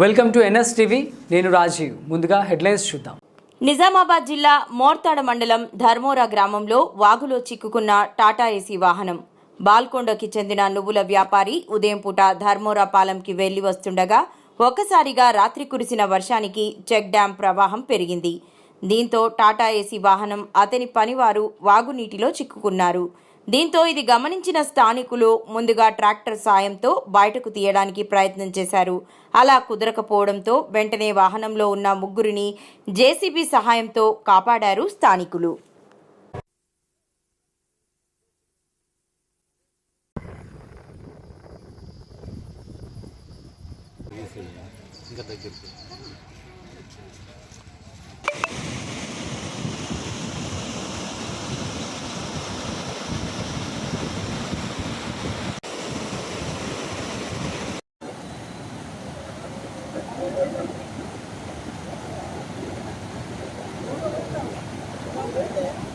Welcome to NS TV. నేను రాజీవ్. ముందుగా headlines చూద్దాం. నిజామాబాద్ జిల్లా మోర్తాడ మండలం ధర్మోరా గ్రామంలో వాగులో చిక్కుకున్న టాటా ఏసీ వాహనం. బాల్కొండకి చెందిన నువ్వుల వ్యాపారి ఉదయం పూట ధర్మోరా పాలెంకి వెళ్ళి వస్తుండగా ఒక్కసారిగా రాత్రి కురిసిన వర్షానికి చెక్ డ్యాం ప్రవాహం పెరిగింది. దీంతో టాటా ఏసీ వాహనం అతని పనివారు వాగునీటిలో చిక్కుకున్నారు. దీంతో ఇది గమనించిన స్థానికులు ముందుగా ట్రాక్టర్ సాయంతో బయటకు తీయడానికి ప్రయత్నం చేశారు. అలా కుదరకపోవడంతో వెంటనే వాహనంలో ఉన్న ముగ్గురిని జేసీబీ సహాయంతో కాపాడారు స్థానికులు. Thank you.